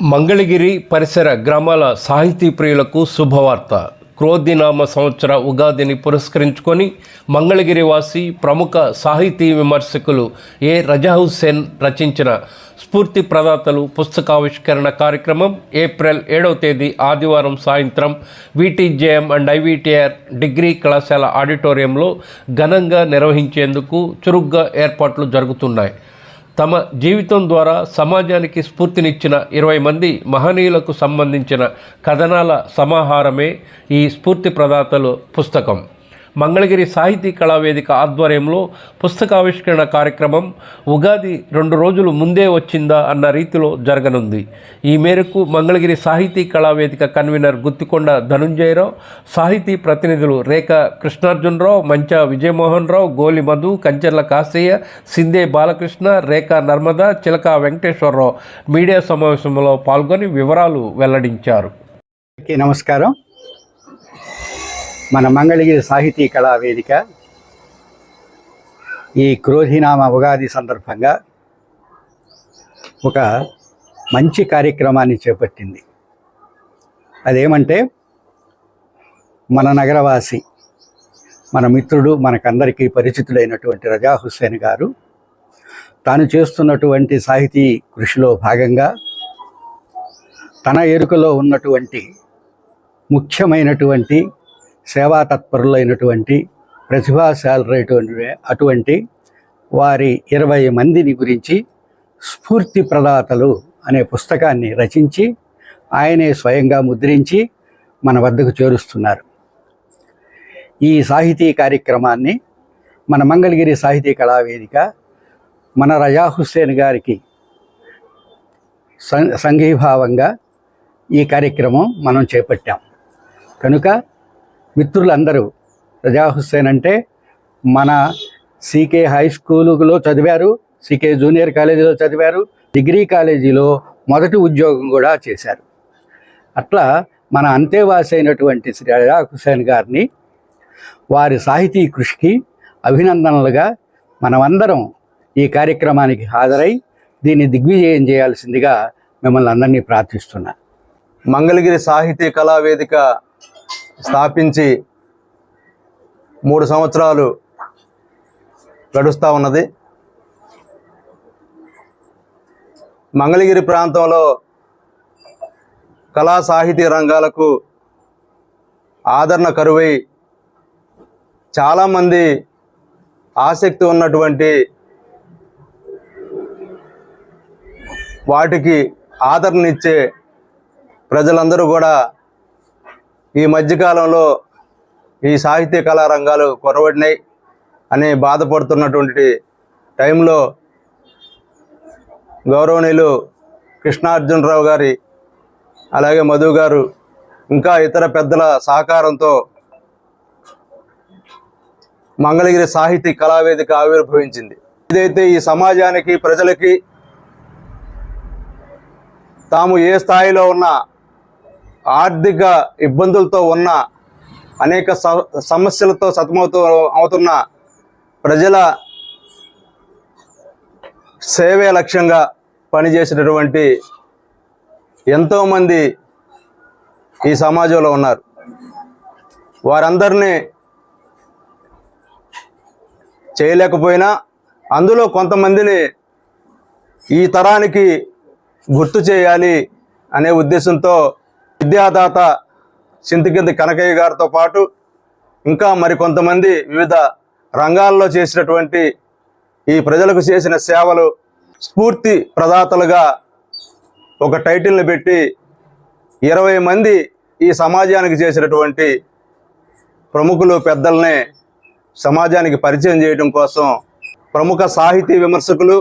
మంగళగిరి పరిసర గ్రామాల సాహితీ ప్రియులకు శుభవార్త. క్రోధినామ సంవత్సర ఉగాదిని పురస్కరించుకొని మంగళగిరి వాసి ప్రముఖ సాహితీ విమర్శకులు ఏ రజా హుస్సేన్ రచించిన స్ఫూర్తి ప్రదాతలు పుస్తకావిష్కరణ కార్యక్రమం ఏప్రిల్ ఏడవ తేదీ ఆదివారం సాయంత్రం విటీజేఎం అండ్ ఐవిటిఆర్ డిగ్రీ కళాశాల ఆడిటోరియంలో ఘనంగా నిర్వహించేందుకు చురుగ్గా ఏర్పాట్లు జరుగుతున్నాయి. తమ జీవితం ద్వారా సమాజానికి స్ఫూర్తినిచ్చిన ఇరవై మంది మహనీయులకు సంబంధించిన కథనాల సమాహారమే ఈ స్ఫూర్తి ప్రదాతలు పుస్తకం. మంగళగిరి సాహితీ కళావేదిక ఆధ్వర్యంలో పుస్తకావిష్కరణ కార్యక్రమం ఉగాది రెండు రోజులు ముందే వచ్చిందా అన్న రీతిలో జరగనుంది. ఈ మేరకు మంగళగిరి సాహితీ కళావేదిక కన్వీనర్ గుత్తికొండ ధనుంజయరావు సాహితీ ప్రతినిధులు రేఖ కృష్ణార్జునరావు మంచా విజయమోహన్ రావు గోలి మధు కంచెర్ల కాశయ్య సిందే బాలకృష్ణ రేఖ నర్మద చిలక వెంకటేశ్వరరావు మీడియా సమావేశంలో పాల్గొని వివరాలు వెల్లడించారు. నమస్కారం. మన మంగళగిరి సాహితీ కళా వేదిక ఈ క్రోధినామ ఉగాది సందర్భంగా ఒక మంచి కార్యక్రమాన్ని చేపట్టింది. అదేమంటే మన నగరవాసి మన మిత్రుడు మనకందరికీ పరిచితుడైనటువంటి రజా హుస్సేన్ గారు తాను చేస్తున్నటువంటి సాహితీ కృషిలో భాగంగా తన ఎరుకలో ఉన్నటువంటి ముఖ్యమైనటువంటి సేవా తత్పరులైనటువంటి ప్రతిభాశాలైనటువంటి అటువంటి వారి ఇరవై మందిని గురించి స్ఫూర్తి ప్రదాతలు అనే పుస్తకాన్ని రచించి ఆయనే స్వయంగా ముద్రించి మన వద్దకు చేరుస్తున్నారు. ఈ సాహితీ కార్యక్రమాన్ని మన మంగళగిరి సాహితీ కళావేదిక మన రజా హుస్సేన్ గారికి సం సంఘీభావంగా ఈ కార్యక్రమం మనం చేపట్టాం. కనుక మిత్రులందరూ రజా హుస్సేన్ అంటే మన సీకే హై స్కూలులో చదివారు సీకే జూనియర్ కాలేజీలో చదివారు డిగ్రీ కాలేజీలో మొదటి ఉద్యోగం కూడా చేశారు. అట్లా మన అంతేవాసి అయినటువంటి శ్రీ రజా హుస్సేన్ గారిని వారి సాహితీ కృషికి అభినందనలుగా మనమందరం ఈ కార్యక్రమానికి హాజరై దీన్ని దిగ్విజయం చేయాల్సిందిగా మిమ్మల్ని అందరినీ ప్రార్థిస్తున్నా. మంగళగిరి సాహితీ కళావేదిక స్థాపించి మూడు సంవత్సరాలు గడుస్తూ ఉన్నది. మంగళగిరి ప్రాంతంలో కళా సాహితీ రంగాలకు ఆదరణ కరువై చాలామంది ఆసక్తి ఉన్నటువంటి వాటికి ఆదరణ ఇచ్చే ప్రజలందరూ కూడా ఈ మధ్యకాలంలో ఈ సాహిత్య కళా రంగాలు కొరవడినాయి అని బాధపడుతున్నటువంటి టైంలో గౌరవనీయులు కృష్ణార్జునరావు గారి అలాగే మధు గారు ఇంకా ఇతర పెద్దల సహకారంతో మంగళగిరి సాహితీ కళావేదిక ఆవిర్భవించింది. ఇదైతే ఈ సమాజానికి ప్రజలకి తాము ఏ స్థాయిలో ఉన్నా ఆర్థిక ఇబ్బందులతో ఉన్న అనేక స- సమస్యలతో సతమవుతూ అవుతున్న ప్రజల సేవే లక్ష్యంగా పనిచేసినటువంటి ఎంతోమంది ఈ సమాజంలో ఉన్నారు. వారందరినీ చేయలేకపోయినా అందులో కొంతమందిని ఈ తరానికి గుర్తు చేయాలి అనే ఉద్దేశంతో విద్యాదాత చింతకింది కనకయ్య గారితో పాటు ఇంకా మరికొంతమంది వివిధ రంగాల్లో చేసినటువంటి ఈ ప్రజలకు చేసిన సేవలు స్ఫూర్తి ప్రదాతలుగా ఒక టైటిల్ని పెట్టి ఇరవై మంది ఈ సమాజానికి చేసినటువంటి ప్రముఖులు పెద్దల్ని సమాజానికి పరిచయం చేయడం కోసం ప్రముఖ సాహితీ విమర్శకులు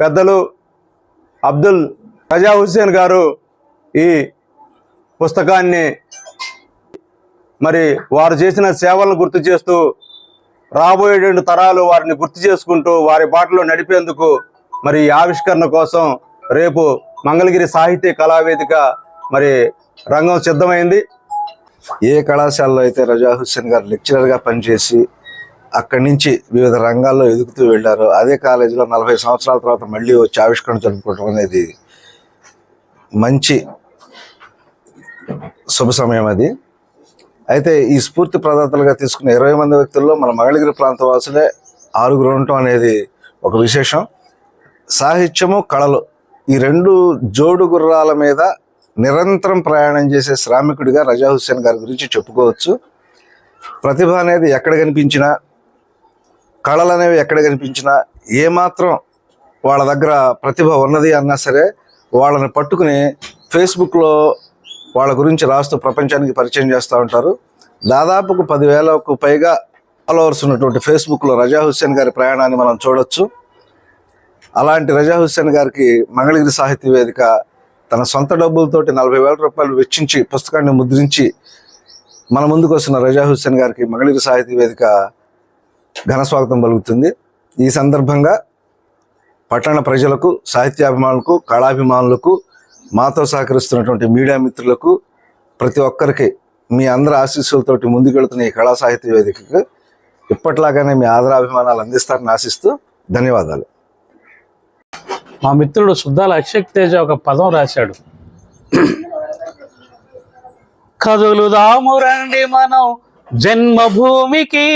పెద్దలు అబ్దుల్ రజా హుస్సేన్ గారు ఈ పుస్తకాన్ని మరి వారు చేసిన సేవలను గుర్తు చేస్తూ రాబోయే రెండు తరాలు వారిని గుర్తు చేసుకుంటూ వారి బాటలో నడిపేందుకు మరి ఈ ఆవిష్కరణ కోసం రేపు మంగళగిరి సాహిత్య కళావేదిక మరి రంగం సిద్ధమైంది. ఏ కళాశాలలో అయితే రజా హుస్సేన్ గారు లెక్చరర్గా పనిచేసి అక్కడి నుంచి వివిధ రంగాల్లో ఎదుగుతూ వెళ్ళారు అదే కాలేజీలో నలభై సంవత్సరాల తర్వాత మళ్ళీ వచ్చి ఆవిష్కరణ జరుపుకోవడం అనేది మంచి శుభ సమయం అది. అయితే ఈ స్ఫూర్తి ప్రదాతలుగా తీసుకున్న ఇరవై మంది వ్యక్తుల్లో మన మంగళగిరి ప్రాంత వాసులే ఆరుగురు ఉండటం అనేది ఒక విశేషం. సాహిత్యము కళలు ఈ రెండు జోడు గుర్రాల మీద నిరంతరం ప్రయాణం చేసే శ్రామికుడిగా రజా హుస్సేన్ గారి గురించి చెప్పుకోవచ్చు. ప్రతిభ అనేది ఎక్కడ కనిపించినా కళలు అనేవి ఎక్కడ కనిపించినా ఏమాత్రం వాళ్ళ దగ్గర ప్రతిభ ఉన్నది అన్నా సరే వాళ్ళని పట్టుకుని ఫేస్బుక్లో వాళ్ళ గురించి రాస్తూ ప్రపంచానికి పరిచయం చేస్తూ ఉంటారు. దాదాపుకు పదివేలకు పైగా ఫాలోవర్స్ ఉన్నటువంటి ఫేస్బుక్లో రజా హుస్సేన్ గారి ప్రయాణాన్ని మనం చూడొచ్చు. అలాంటి రజా హుస్సేన్ గారికి మంగళగిరి సాహిత్య వేదిక తన సొంత డబ్బులతోటి నలభై వేల రూపాయలు వెచ్చించి పుస్తకాన్ని ముద్రించి మన ముందుకు వస్తున్న రజా హుస్సేన్ గారికి మంగళగిరి సాహిత్య వేదిక ఘన స్వాగతం పలుకుతుంది. ఈ సందర్భంగా పట్టణ ప్రజలకు సాహిత్యాభిమానులకు కళాభిమానులకు మాతో సహకరిస్తున్నటువంటి మీడియా మిత్రులకు ప్రతి ఒక్కరికి మీ అందరి ఆశీస్సులతోటి ముందుకెళ్తున్న ఈ కళా సాహిత్య వేదికకు ఇప్పట్లాగానే మీ ఆదరాభిమానాలు అందిస్తారని ఆశిస్తూ ధన్యవాదాలు. మా మిత్రుడు సుద్దాల అక్షక్ తేజ ఒక పదం రాశాడు. కదులుదాము రండి మనం జన్మభూమికి.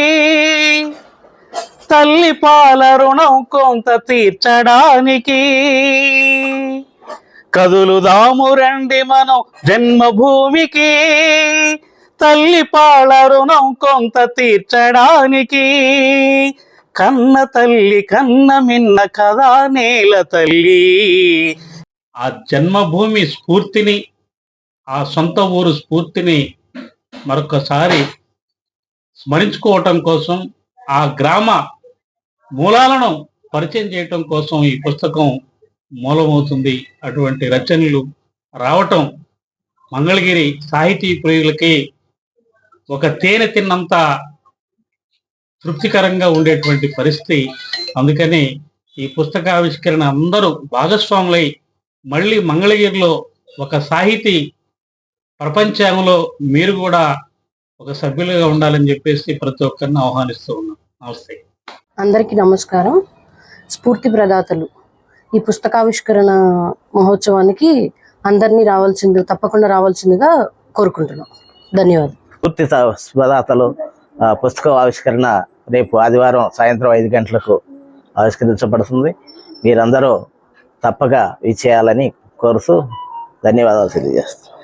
తల్లి పాల రుణం కొంత తీర్చడానికి. కదులుదాము రండి మనం జన్మభూమికి తల్లి పాల రుణం కొంత తీర్చడానికి. కన్న తల్లి కన్న మిన్న కదా నేల తల్లి. ఆ జన్మభూమి స్ఫూర్తిని ఆ సొంత ఊరు స్ఫూర్తిని మరొకసారి స్మరించుకోవటం కోసం ఆ గ్రామ మూలాలను పరిచయం చేయటం కోసం ఈ పుస్తకం మూలమవుతుంది. అటువంటి రచనలు రావటం మంగళగిరి సాహితీ ప్రియులకి ఒక తేనె తిన్నంత తృప్తికరంగా ఉండేటువంటి పరిస్థితి. అందుకని ఈ పుస్తకావిష్కరణ అందరూ భాగస్వాములై మళ్ళీ మంగళగిరిలో ఒక సాహితీ ప్రపంచంలో మీరు కూడా ఒక సభ్యులుగా ఉండాలని చెప్పేసి ప్రతి ఒక్కరిని ఆహ్వానిస్తూ ఉన్నాం. నమస్తే. అందరికీ నమస్కారం. స్ఫూర్తి ప్రదాతలు. ఈ పుస్తకావిష్కరణ మహోత్సవానికి అందరినీ రావాల్సింది తప్పకుండా రావాల్సిందిగా కోరుకుంటున్నాం. ధన్యవాదాలు. పూర్తి స్వదాతలు పుస్తక ఆవిష్కరణ రేపు ఆదివారం సాయంత్రం ఐదు గంటలకు ఆవిష్కరించబడుతుంది. మీరందరూ తప్పక ఇచ్చేయాలని కోరుతూ ధన్యవాదాలు తెలియజేస్తాను